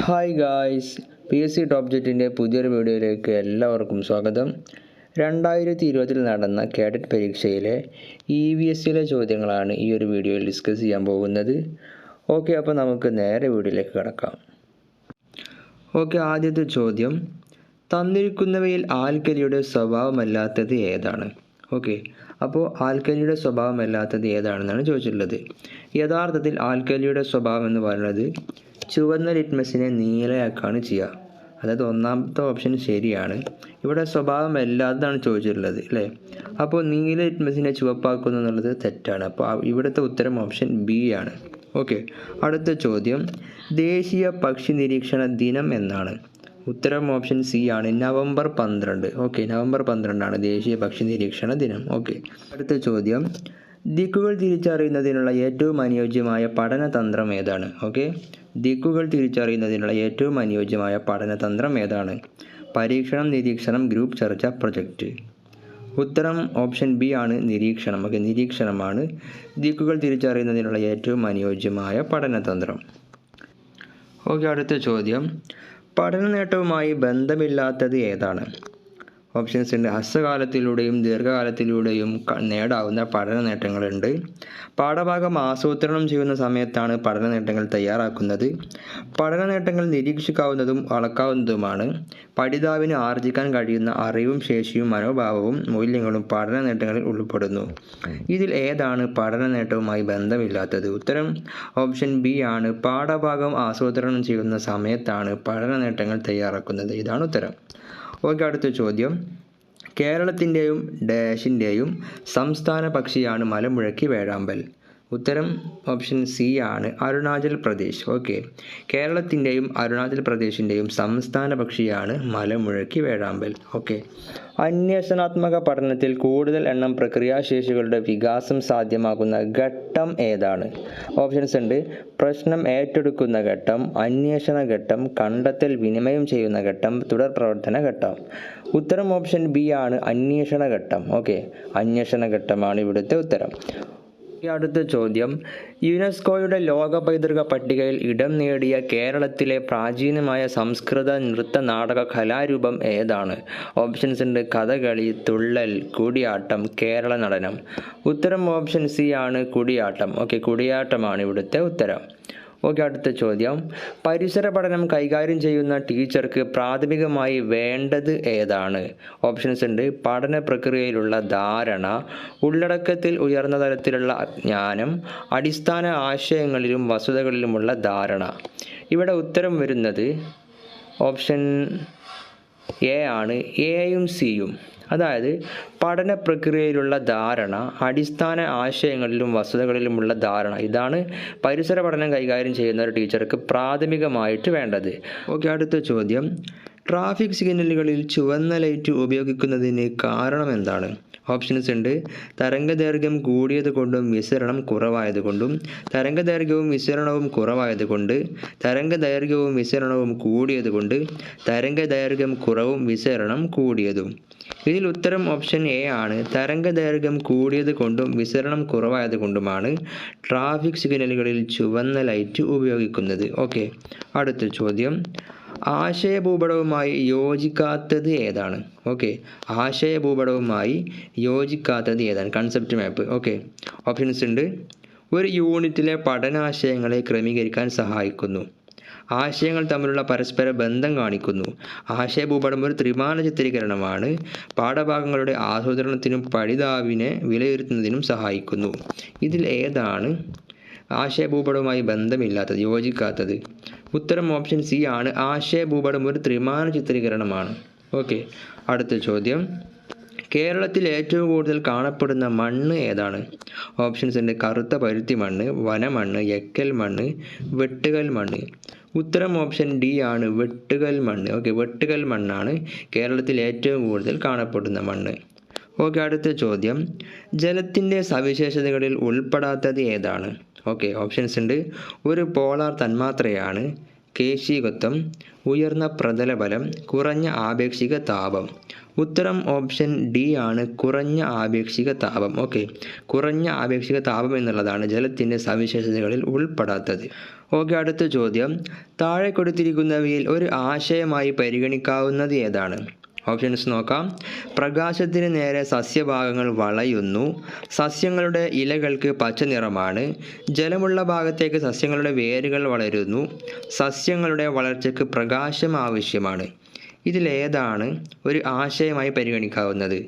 Hi guys P S C top ജെറ്റിന്റെ പുതിയൊരു വീഡിയോയിലേക്ക് എല്ലാവർക്കും സ്വാഗതം. രണ്ടായിരത്തി ഇരുപതിൽ നടന്ന കാഡറ്റ് പരീക്ഷയിലെ ഇ വി എസിലെ ചോദ്യങ്ങളാണ് ഈ ഒരു വീഡിയോയിൽ ഡിസ്കസ് ചെയ്യാൻ പോകുന്നത്. ഓക്കെ അപ്പോൾ നമുക്ക് നേരെ വീഡിയോയിലേക്ക് കിടക്കാം. ഓക്കെ ആദ്യത്തെ ചോദ്യം. തന്നിരിക്കുന്നവയിൽ ആൽക്കലിയുടെ സ്വഭാവമല്ലാത്തത് ഏതാണ്? ഓക്കെ അപ്പോൾ ആൽക്കലിയുടെ സ്വഭാവമല്ലാത്തത് ഏതാണെന്നാണ് ചോദിച്ചിട്ടുള്ളത്. യഥാർത്ഥത്തിൽ ആൽക്കലിയുടെ സ്വഭാവം എന്ന് പറയുന്നത് ചുവന്ന ലിറ്റ്മസിനെ നീലയാക്കുകയാണ് ചെയ്യുക. അതായത് ഒന്നാമത്തെ ഓപ്ഷൻ ശരിയാണ്. ഇവിടെ സ്വഭാവം അല്ലാത്തതാണ് ചോദിച്ചിട്ടുള്ളത് അല്ലേ? അപ്പോൾ നീല ലിറ്റ്മസിനെ ചുവപ്പാക്കുന്നു എന്നുള്ളത് തെറ്റാണ്. അപ്പോൾ ഇവിടുത്തെ ഉത്തരം ഓപ്ഷൻ ബി ആണ്. ഓക്കെ അടുത്ത ചോദ്യം. ദേശീയ പക്ഷി നിരീക്ഷണ ദിനം എന്നാണ്. ഉത്തരം ഓപ്ഷൻ സി ആണ്. നവംബർ പന്ത്രണ്ട്. ഓക്കെ നവംബർ പന്ത്രണ്ടാണ് ദേശീയ പക്ഷി നിരീക്ഷണ ദിനം. ഓക്കെ അടുത്ത ചോദ്യം. ദിക്കുകൾ തിരിച്ചറിയുന്നതിനുള്ള ഏറ്റവും അനുയോജ്യമായ പഠനതന്ത്രം ഏതാണ്? ഓക്കെ ദിക്കുകൾ തിരിച്ചറിയുന്നതിനുള്ള ഏറ്റവും അനുയോജ്യമായ പഠനതന്ത്രം ഏതാണ്? പരീക്ഷണം നിരീക്ഷണം ഗ്രൂപ്പ് ചർച്ച പ്രൊജക്റ്റ്. ഉത്തരം ഓപ്ഷൻ ബി ആണ് നിരീക്ഷണം. ഓക്കെ നിരീക്ഷണമാണ് ദിക്കുകൾ തിരിച്ചറിയുന്നതിനുള്ള ഏറ്റവും അനുയോജ്യമായ പഠനതന്ത്രം ഓക്കെ അടുത്ത ചോദ്യം. പഠന നേട്ടവുമായി ബന്ധമില്ലാത്തത് ഏതാണ്? ഓപ്ഷൻസ് ഉണ്ട്. ഹ്രസ്വകാലത്തിലൂടെയും ദീർഘകാലത്തിലൂടെയും നേടാവുന്ന പഠന നേട്ടങ്ങളുണ്ട്. പാഠഭാഗം ആസൂത്രണം ചെയ്യുന്ന സമയത്താണ് പഠന നേട്ടങ്ങൾ തയ്യാറാക്കുന്നത്. പഠന നേട്ടങ്ങൾ നിരീക്ഷിക്കാവുന്നതും അളക്കാവുന്നതുമാണ്. പഠിതാവിന് ആർജിക്കാൻ കഴിയുന്ന അറിവും ശേഷിയും മനോഭാവവും മൂല്യങ്ങളും പഠന നേട്ടങ്ങളിൽ ഉൾപ്പെടുന്നു. ഇതിൽ ഏതാണ് പഠന നേട്ടവുമായി ബന്ധമില്ലാത്തത്? ഉത്തരം ഓപ്ഷൻ ബി ആണ്. പാഠഭാഗം ആസൂത്രണം ചെയ്യുന്ന സമയത്താണ് പഠന നേട്ടങ്ങൾ തയ്യാറാക്കുന്നത്. ഇതാണ് ഉത്തരം. ഓക്കെ അടുത്ത ചോദ്യം. കേരളത്തിന്റെയും ഡാഷിന്റെയും സംസ്ഥാന പക്ഷിയാണ് മലമുഴക്കി വേഴാമ്പൽ. ഉത്തരം ഓപ്ഷൻ സി ആണ്. അരുണാചൽ പ്രദേശ്. ഓക്കെ കേരളത്തിന്റെയും അരുണാചൽ പ്രദേശിന്റെയും സംസ്ഥാന പക്ഷിയാണ് മലമുഴക്കി വേഴാമ്പൽ. ഓക്കെ അന്വേഷണാത്മക പഠനത്തിൽ കൂടുതൽ എണ്ണം പ്രക്രിയാശേഷികളുടെ വികാസം സാധ്യമാകുന്ന ഘട്ടം ഏതാണ്? ഓപ്ഷൻസ് ഉണ്ട്. പ്രശ്നം ഏറ്റെടുക്കുന്ന ഘട്ടം അന്വേഷണ ഘട്ടം കണ്ടെത്തൽ വിനിമയം ചെയ്യുന്ന ഘട്ടം തുടർ പ്രവർത്തന ഘട്ടം. ഉത്തരം ഓപ്ഷൻ ബി ആണ് അന്വേഷണ ഘട്ടം. ഓക്കെ അന്വേഷണ ഘട്ടമാണ് ഇവിടുത്തെ ഉത്തരം. അടുത്ത ചോദ്യം. യുനെസ്കോയുടെ ലോക പൈതൃക പട്ടികയിൽ ഇടം നേടിയ കേരളത്തിലെ പ്രാചീനമായ സംസ്കൃത നൃത്ത നാടക കലാരൂപം ഏതാണ്? ഓപ്ഷൻസ് ഉണ്ട് കഥകളി തുള്ളൽ കൂടിയാട്ടം കേരള നടനം. ഉത്തരം ഓപ്ഷൻ സി ആണ് കൂടിയാട്ടം. ഓക്കെ കൂടിയാട്ടമാണ് ഇവിടുത്തെ ഉത്തരം. ഓക്കെ അടുത്ത ചോദ്യം. പരിസര പഠനം കൈകാര്യം ചെയ്യുന്ന ടീച്ചർക്ക് പ്രാഥമികമായി വേണ്ടത് ഏതാണ്? ഓപ്ഷൻസ് ഉണ്ട്. പഠന പ്രക്രിയയിലുള്ള ധാരണ ഉള്ളടക്കത്തിൽ ഉയർന്ന തലത്തിലുള്ള ജ്ഞാനം അടിസ്ഥാന ആശയങ്ങളിലും വസ്തുതകളിലുമുള്ള ധാരണ. ഇവിടെ ഉത്തരം വരുന്നത് ഓപ്ഷൻ എ ആണ്. എയും സിയും അതായത് പഠന പ്രക്രിയയിലുള്ള ധാരണ അടിസ്ഥാന ആശയങ്ങളിലും വസ്തുതകളിലുമുള്ള ധാരണ. ഇതാണ് പരിസര പഠനം കൈകാര്യം ചെയ്യുന്ന ഒരു ടീച്ചർക്ക് പ്രാഥമികമായിട്ട് വേണ്ടത്. ഓക്കെ അടുത്ത ചോദ്യം. ട്രാഫിക് സിഗ്നലുകളിൽ ചുവന്ന ലൈറ്റ് ഉപയോഗിക്കുന്നതിന് കാരണം എന്താണ്? ഓപ്ഷൻസ് ഉണ്ട്. തരംഗദൈർഘ്യം കൂടിയത് കൊണ്ടും വിസരണം കുറവായത് കൊണ്ടും തരംഗദൈർഘ്യവും വിസരണവും കുറവായത് കൊണ്ട് തരംഗദൈർഘ്യവും വിസരണവും കൂടിയത് കൊണ്ട് തരംഗദൈർഘ്യം കുറവും വിസരണം കൂടിയതും. ഇതിൽ ഉത്തരം ഓപ്ഷൻ എ ആണ്. തരംഗദൈർഘ്യം കൂടിയത് കൊണ്ടും വിസരണം കുറവായത് കൊണ്ടുമാണ് ട്രാഫിക് സിഗ്നലുകളിൽ ചുവന്ന ലൈറ്റ് ഉപയോഗിക്കുന്നത്. ഓക്കെ അടുത്ത ചോദ്യം. ആശയഭൂപടവുമായി യോജിക്കാത്തത് ഏതാണ്? ഓക്കെ ആശയഭൂപടവുമായി യോജിക്കാത്തത് ഏതാണ്? കൺസെപ്റ്റ് മാപ്പ് ഓക്കെ ഓപ്ഷൻസ് ഉണ്ട്. ഒരു യൂണിറ്റിലെ പഠനാശയങ്ങളെ ക്രമീകരിക്കാൻ സഹായിക്കുന്നു. ആശയങ്ങൾ തമ്മിലുള്ള പരസ്പര ബന്ധം കാണിക്കുന്നു. ആശയഭൂപടം ഒരു ത്രിമാന ചിത്രീകരണമാണ്. പാഠഭാഗങ്ങളുടെ ആസൂത്രണത്തിനും പഠിതാവിനെ വിലയിരുത്തുന്നതിനും സഹായിക്കുന്നു. ഇതിൽ ഏതാണ് ആശയഭൂപടവുമായി ബന്ധമില്ലാത്തത് യോജിക്കാത്തത്? ഉത്തരം ഓപ്ഷൻ സി ആണ്. ആശയഭൂപടം ഒരു ത്രിമാന ചിത്രീകരണമാണ്. ഓക്കെ. അടുത്ത ചോദ്യം. കേരളത്തിൽ ഏറ്റവും കൂടുതൽ കാണപ്പെടുന്ന മണ്ണ് ഏതാണ്? ഓപ്ഷൻസ് ഉണ്ട് കറുത്ത പരുത്തി മണ്ണ് വനമണ്ണ് എക്കൽ മണ്ണ് വെട്ടുകൽ മണ്ണ്. ഉത്തരം ഓപ്ഷൻ ഡി ആണ് വെട്ടുകൽ മണ്ണ്. ഓക്കെ വെട്ടുകൽ മണ്ണാണ് കേരളത്തിൽ ഏറ്റവും കൂടുതൽ കാണപ്പെടുന്ന മണ്ണ്. ഓക്കെ അടുത്ത ചോദ്യം. ജലത്തിന്റെ സവിശേഷതകളിൽ ഉൾപ്പെടാത്തത് ഏതാണ്? ഓക്കെ ഓപ്ഷൻസ് ഉണ്ട്. ഒരു പോളാർ തന്മാത്രയാണ്. കേശീകത്വം ഉയർന്ന പ്രതലബലം കുറഞ്ഞ ആപേക്ഷിക താപം. ഉത്തരം ഓപ്ഷൻ ഡി ആണ് കുറഞ്ഞ ആപേക്ഷിക താപം. ഓക്കെ. കുറഞ്ഞ ആപേക്ഷിക താപം എന്നുള്ളതാണ് ജലത്തിന്റെ സവിശേഷതകളിൽ ഉൾപ്പെടാത്തത്. ഓക്കെ അടുത്ത ചോദ്യം. താഴെ കൊടുത്തിരിക്കുന്നവയിൽ ഒരു ആശയമായി പരിഗണിക്കാവുന്നത് ഏതാണ്? ഓപ്ഷൻസ് നോക്കാം. പ്രകാശത്തിന് നേരെ സസ്യഭാഗങ്ങൾ വളയുന്നു. സസ്യങ്ങളുടെ ഇലകൾക്ക് പച്ച നിറമാണ്. ജലമുള്ള ഭാഗത്തേക്ക് സസ്യങ്ങളുടെ വേരുകൾ വളരുന്നു. സസ്യങ്ങളുടെ വളർച്ചയ്ക്ക് പ്രകാശം ആവശ്യമാണ്. ഇതിലേതാണ് ഒരു ആശയമായി പരിഗണിക്കാവുന്നത്?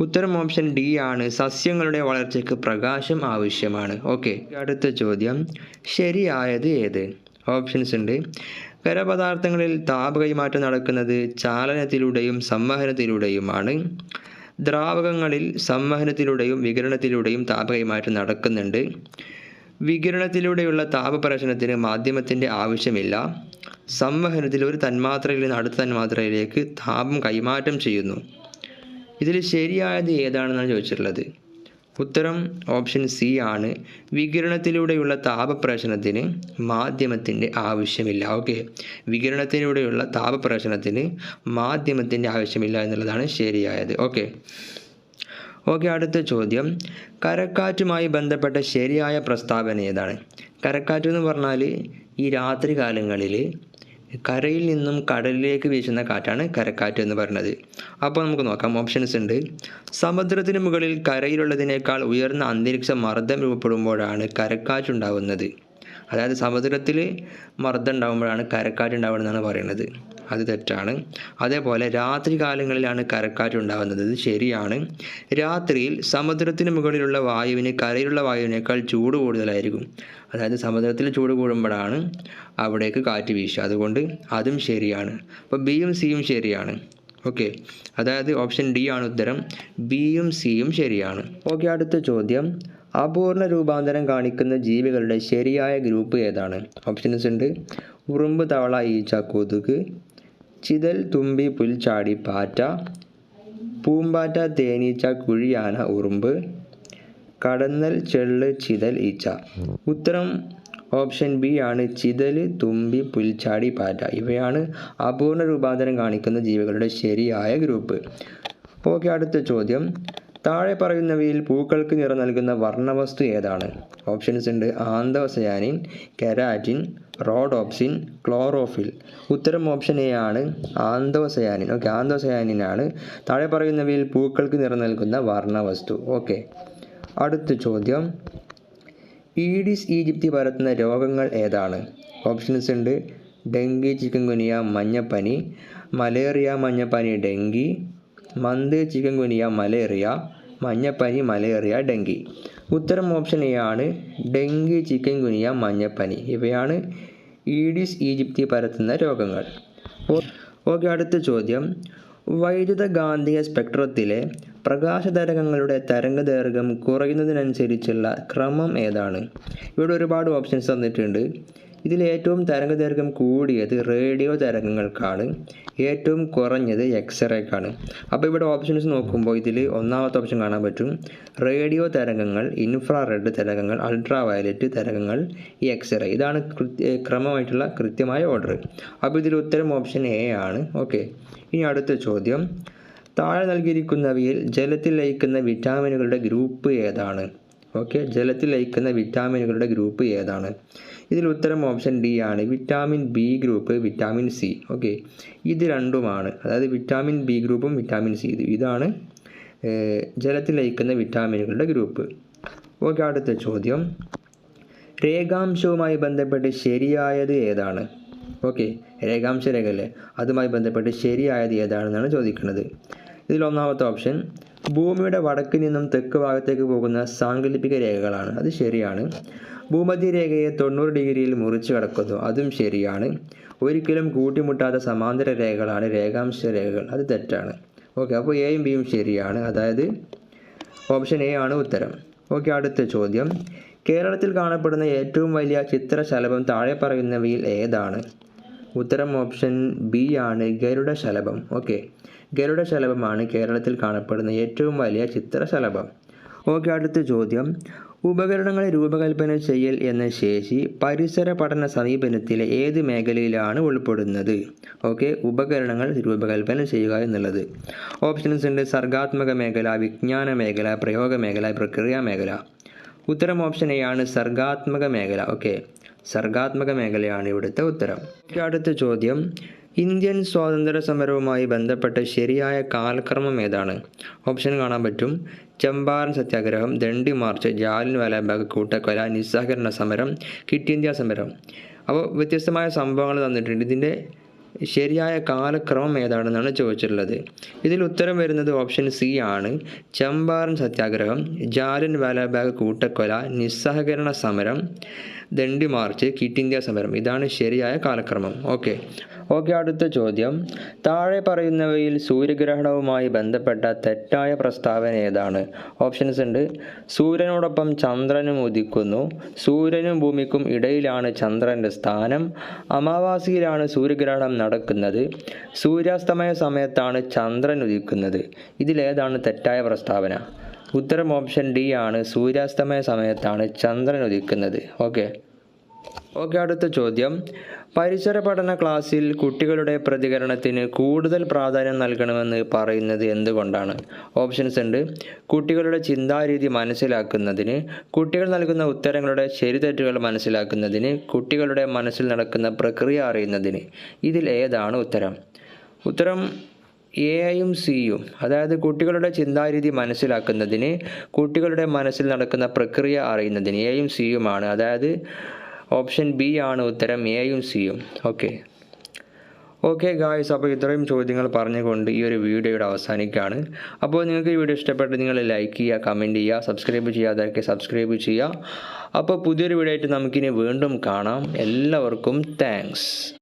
ഉത്തരം ഓപ്ഷൻ ഡി ആണ്. സസ്യങ്ങളുടെ വളർച്ചയ്ക്ക് പ്രകാശം ആവശ്യമാണ്. ഓക്കെ അടുത്ത ചോദ്യം. ശരിയായത് ഏത്? ഓപ്ഷൻസ് ഉണ്ട്. ഖരപദാർത്ഥങ്ങളിൽ താപ കൈമാറ്റം നടക്കുന്നത് ചാലനത്തിലൂടെയും സംവഹനത്തിലൂടെയുമാണ്. ദ്രാവകങ്ങളിൽ സംവഹനത്തിലൂടെയും വികിരണത്തിലൂടെയും താപ കൈമാറ്റം നടക്കുന്നുണ്ട്. വികിരണത്തിലൂടെയുള്ള താപപ്രശ്നത്തിന് മാധ്യമത്തിന്റെ ആവശ്യമില്ല. സംവഹനത്തിൽ ഒരു തന്മാത്രയിൽ നിന്ന് അടുത്ത തന്മാത്രയിലേക്ക് താപം കൈമാറ്റം ചെയ്യുന്നു. ഇതിൽ ശരിയായത് ഏതാണെന്നാണ് ചോദിച്ചിട്ടുള്ളത്? ഉത്തരം ഓപ്ഷൻ സി ആണ്. വികിരണത്തിലൂടെയുള്ള താപപ്രേഷണത്തിന് മാധ്യമത്തിന്റെ ആവശ്യമില്ല. ഓക്കെ. വികിരണത്തിലൂടെയുള്ള താപപ്രേഷണത്തിന് മാധ്യമത്തിന്റെ ആവശ്യമില്ല എന്നുള്ളതാണ് ശരിയായത്. ഓക്കെ. ഓക്കെ അടുത്ത ചോദ്യം. കരക്കാറ്റുമായി ബന്ധപ്പെട്ട ശരിയായ പ്രസ്താവന ഏതാണ്? കരക്കാറ്റ് എന്ന് പറഞ്ഞാൽ ഈ രാത്രി കാലങ്ങളിൽ കരയിൽ നിന്നും കടലിലേക്ക് വീശുന്ന കാറ്റാണ് കരക്കാറ്റ് എന്ന് പറയുന്നത്. അപ്പോൾ നമുക്ക് നോക്കാം ഓപ്ഷൻസ് ഉണ്ട്. സമുദ്രത്തിന് മുകളിൽ കരയിലുള്ളതിനേക്കാൾ ഉയർന്ന അന്തരീക്ഷ മർദ്ദം രൂപപ്പെടുമ്പോഴാണ് കരക്കാറ്റ് ഉണ്ടാകുന്നത് അതായത് സമുദ്രത്തിൽ മർദ്ദം ഉണ്ടാകുമ്പോഴാണ് കരക്കാറ്റ് ഉണ്ടാവുന്നതെന്നാണ് പറയുന്നത്. അത് തെറ്റാണ്. അതേപോലെ രാത്രി കാലങ്ങളിലാണ് കരക്കാറ്റ് ഉണ്ടാകുന്നത്. ഇത് ശരിയാണ്. രാത്രിയിൽ സമുദ്രത്തിന് മുകളിലുള്ള വായുവിന് കരയിലുള്ള വായുവിനേക്കാൾ ചൂട് കൂടുതലായിരിക്കും. അതായത് സമുദ്രത്തിൽ ചൂട് കൂടുമ്പോഴാണ് അവിടേക്ക് കാറ്റ് വീശുക. അതുകൊണ്ട് അതും ശരിയാണ്. അപ്പോൾ ബിയും സിയും ശരിയാണ്. ഓക്കെ അതായത് ഓപ്ഷൻ ഡി ആണ് ഉത്തരം. ബിയും സിയും ശരിയാണ്. ഓക്കെ അടുത്ത ചോദ്യം. അപൂർണ രൂപാന്തരം കാണിക്കുന്ന ജീവികളുടെ ശരിയായ ഗ്രൂപ്പ് ഏതാണ്? ഓപ്ഷൻസ് ഉണ്ട്. ഉറുമ്പ് തവള ഈച്ച കൊതുക് ചിതൽ തുമ്പി പുൽച്ചാടി പാറ്റ പൂമ്പാറ്റ തേനീച്ച കുഴിയാന ഉറുമ്പ് കടന്നൽ ചെള്ള് ചിതൽ ഈച്ച. ഉത്തരം ഓപ്ഷൻ ബി ആണ് ചിതൽ തുമ്പി പുൽച്ചാടി പാറ്റ. ഇവയാണ് അപൂർണ രൂപാന്തരം കാണിക്കുന്ന ജീവികളുടെ ശരിയായ ഗ്രൂപ്പ്. ഓക്കെ അടുത്ത ചോദ്യം. താഴെ പറയുന്നവയിൽ പൂക്കൾക്ക് നിറം നൽകുന്ന വർണവസ്തു ഏതാണ്? ഓപ്ഷൻസ് ഉണ്ട് ആന്തോസയാനിൻ കെരാറ്റിൻ റോഡോപ്സിൻ ക്ലോറോഫിൽ. ഉത്തരം ഓപ്ഷൻ എ ആണ് ആന്തോസയാനിൻ ഓക്കെ ആന്തോസയാനിനാണ് താഴെ പറയുന്നവയിൽ പൂക്കൾക്ക് നിറം നൽകുന്ന വർണവസ്തു. ഓക്കെ അടുത്ത ചോദ്യം. ഈഡിസ് ഈജിപ്തി പരത്തുന്ന രോഗങ്ങൾ ഏതാണ്? ഓപ്ഷൻസ് ഉണ്ട് ഡെങ്കി ചിക്കൻ ഗുനിയ മഞ്ഞപ്പനി മലേറിയ മഞ്ഞപ്പനി ഡെങ്കി മന്ത് ചിക്കൻഗുനിയ മലേറിയ മഞ്ഞപ്പനി മലേറിയ ഡെങ്കി. ഉത്തരം ഓപ്ഷൻ എ ആണ് ഡെങ്കി ചിക്കൻഗുനിയ മഞ്ഞപ്പനി. ഇവയാണ് ഈഡിസ് ഈജിപ്തി പരത്തുന്ന രോഗങ്ങൾ. ഓക്കെ അടുത്ത ചോദ്യം. വൈദ്യുത ഗാന്ധിക സ്പെക്ട്രത്തിലെ പ്രകാശതരംഗങ്ങളുടെ തരംഗദൈർഘ്യം കുറയുന്നതിനനുസരിച്ചുള്ള ക്രമം ഏതാണ്? ഇവിടെ ഒരുപാട് ഓപ്ഷൻസ് തന്നിട്ടുണ്ട്. ഇതിൽ ഏറ്റവും തരംഗദൈർഘ്യം കൂടിയത് റേഡിയോ തരംഗങ്ങൾക്കാണ്. ഏറ്റവും കുറഞ്ഞത് എക്സ്റേക്കാണ് അപ്പോൾ ഇവിടെ ഓപ്ഷൻസ് നോക്കുമ്പോൾ ഇതിൽ ഒന്നാമത്തെ ഓപ്ഷൻ കാണാൻ പറ്റും. റേഡിയോ തരംഗങ്ങൾ ഇൻഫ്രാറെഡ് തരംഗങ്ങൾ അൾട്രാ വയലറ്റ് തരംഗങ്ങൾ ഈ എക്സ്റേ ഇതാണ് ക്രമമായിട്ടുള്ള കൃത്യമായ ഓർഡർ അപ്പോൾ ഇതിൽ ഉത്തരം ഓപ്ഷൻ എ ആണ്. ഓക്കെ ഇനി അടുത്ത ചോദ്യം. താഴെ നൽകിയിരിക്കുന്നവയിൽ ജലത്തിൽ ലയിക്കുന്ന വിറ്റാമിനുകളുടെ ഗ്രൂപ്പ് ഏതാണ്? ഓക്കെ ജലത്തിൽ ലയിക്കുന്ന വിറ്റാമിനുകളുടെ ഗ്രൂപ്പ് ഏതാണ്? ഇതിൽ ഉത്തരം ഓപ്ഷൻ ഡി ആണ്. Vitamin B group vitamin C okay ഇത് രണ്ടുമാണ്. അതായത് വിറ്റാമിൻ ബി ഗ്രൂപ്പും വിറ്റാമിൻ സി ഇതാണ് ജലത്തിൽ ലയിക്കുന്ന വിറ്റാമിനുകളുടെ ഗ്രൂപ്പ് ഓക്കെ അടുത്ത ചോദ്യം. രേഖാംശവുമായി ബന്ധപ്പെട്ട് ശരിയായത് ഏതാണ്? ഓക്കെ രേഖാംശ രേഖയല്ലേ അതുമായി ബന്ധപ്പെട്ട് ശരിയായത് ഏതാണെന്നാണ് ചോദിക്കുന്നത്. ഇതിൽ ഒന്നാമത്തെ ഓപ്ഷൻ ഭൂമിയുടെ വടക്ക് നിന്നും തെക്ക് ഭാഗത്തേക്ക് പോകുന്ന സാങ്കല്പിക രേഖകളാണ്. അത് ശരിയാണ്. ഭൂമധ്യരേഖയെ തൊണ്ണൂറ് ഡിഗ്രിയിൽ മുറിച്ചു കടക്കുന്നു. അതും ശരിയാണ്. ഒരിക്കലും കൂട്ടിമുട്ടാത്ത സമാന്തര രേഖകളാണ് രേഖാംശ രേഖകൾ. അത് തെറ്റാണ്. ഓക്കെ അപ്പോൾ എയും ബിയും ശരിയാണ്. അതായത് ഓപ്ഷൻ എ ആണ് ഉത്തരം. ഓക്കെ അടുത്ത ചോദ്യം. കേരളത്തിൽ കാണപ്പെടുന്ന ഏറ്റവും വലിയ ചിത്രശലഭം താഴെ പറയുന്നവയിൽ ഏതാണ്? ഉത്തരം ഓപ്ഷൻ ബി ആണ് ഗരുഡ ഗരുഡശലഭം. ഓക്കെ ഗരുഡശലഭമാണ് കേരളത്തിൽ കാണപ്പെടുന്ന ഏറ്റവും വലിയ ചിത്രശലഭം. ഓക്കെ അടുത്ത ചോദ്യം. ഉപകരണങ്ങളെ രൂപകൽപ്പന ചെയ്യൽ എന്ന ശേഷി പരിസര പഠന സമീപനത്തിലെ ഏത് മേഖലയിലാണ് ഉൾപ്പെടുന്നത്? ഓക്കെ ഉപകരണങ്ങൾ രൂപകൽപ്പന ചെയ്യുക എന്നുള്ളത്. ഓപ്ഷൻസ് ഉണ്ട്. സർഗാത്മക മേഖല വിജ്ഞാന മേഖല പ്രയോഗ മേഖല പ്രക്രിയ മേഖല. ഉത്തരം ഓപ്ഷൻ എ ആണ് സർഗാത്മക മേഖല. ഓക്കെ സർഗാത്മക മേഖലയാണ് ഇവിടുത്തെ ഉത്തരം. അടുത്ത ചോദ്യം. ഇന്ത്യൻ സ്വാതന്ത്ര്യ സമരവുമായി ബന്ധപ്പെട്ട ശരിയായ കാലക്രമം ഏതാണ്? ഓപ്ഷൻ കാണാൻ പറ്റും. ചമ്പാരൻ സത്യാഗ്രഹം ദണ്ഡി മാർച്ച് ജാലിൻ വാലാബാഗ് കൂട്ടക്കൊല നിസ്സഹകരണ സമരം കിറ്റ് ഇന്ത്യ സമരം. അപ്പോൾ വ്യത്യസ്തമായ സംഭവങ്ങൾ തന്നിട്ടുണ്ട്. ഇതിന്റെ ശരിയായ കാലക്രമം ഏതാണെന്നാണ് ചോദിച്ചിട്ടുള്ളത്. ഇതിൽ ഉത്തരം വരുന്നത് ഓപ്ഷൻ സി ആണ്. ചമ്പാരൻ സത്യാഗ്രഹം ജാലിൻ വാലാബാഗ് കൂട്ടക്കൊല നിസ്സഹകരണ സമരം ദണ്ഡി മാർച്ച് കിറ്റ് ഇന്ത്യ സമരം. ഇതാണ് ശരിയായ കാലക്രമം. ഓക്കെ. ഓക്കെ അടുത്ത ചോദ്യം. താഴെ പറയുന്നവയിൽ സൂര്യഗ്രഹണവുമായി ബന്ധപ്പെട്ട തെറ്റായ പ്രസ്താവന ഏതാണ്? ഓപ്ഷൻസ് ഉണ്ട്. സൂര്യനോടൊപ്പം ചന്ദ്രനും ഉദിക്കുന്നു. സൂര്യനും ഭൂമിക്കും ഇടയിലാണ് ചന്ദ്രന്റെ സ്ഥാനം. അമാവാസിയിലാണ് സൂര്യഗ്രഹണം നടക്കുന്നത്. സൂര്യാസ്തമയ സമയത്താണ് ചന്ദ്രൻ ഉദിക്കുന്നത്. ഇതിലേതാണ് തെറ്റായ പ്രസ്താവന. ഉത്തരം ഓപ്ഷൻ ഡി ആണ്. സൂര്യാസ്തമയ സമയത്താണ് ചന്ദ്രൻ ഉദിക്കുന്നത്. ഓക്കെ. ഓക്കെ അടുത്ത ചോദ്യം. പരിസര പഠന ക്ലാസ്സിൽ കുട്ടികളുടെ പ്രതികരണത്തിന് കൂടുതൽ പ്രാധാന്യം നൽകണമെന്ന് പറയുന്നത് എന്തുകൊണ്ടാണ്? ഓപ്ഷൻസ് ഉണ്ട്. കുട്ടികളുടെ ചിന്താരീതി മനസ്സിലാക്കുന്നതിന് കുട്ടികൾ നൽകുന്ന ഉത്തരങ്ങളുടെ ശരിതെറ്റുകൾ മനസ്സിലാക്കുന്നതിന് കുട്ടികളുടെ മനസ്സിൽ നടക്കുന്ന പ്രക്രിയ അറിയുന്നതിന്. ഇതിൽ ഏതാണ് ഉത്തരം? ഉത്തരം എയും സിയും അതായത് കുട്ടികളുടെ ചിന്താരീതി മനസ്സിലാക്കുന്നതിന് കുട്ടികളുടെ മനസ്സിൽ നടക്കുന്ന പ്രക്രിയ അറിയുന്നതിന് എയും സിയുമാണ് അതായത് ഓപ്ഷൻ ബി ആണ് ഉത്തരം എയും സിയും ഓക്കെ. ഓക്കെ ഗായ്സ് അപ്പോൾ ഇത്രയും ചോദ്യങ്ങൾ പറഞ്ഞുകൊണ്ട് ഈ ഒരു വീഡിയോയുടെ അവസാനിക്കുകയാണ്. അപ്പോൾ നിങ്ങൾക്ക് ഈ വീഡിയോ ഇഷ്ടപ്പെട്ട് നിങ്ങൾ ലൈക്ക് ചെയ്യുക കമന്റ് ചെയ്യുക സബ്സ്ക്രൈബ് ചെയ്യാതൊക്കെ സബ്സ്ക്രൈബ് ചെയ്യുക. അപ്പോൾ പുതിയൊരു വീഡിയോ ആയിട്ട് നമുക്കിനി വീണ്ടും കാണാം. എല്ലാവർക്കും താങ്ക്സ്.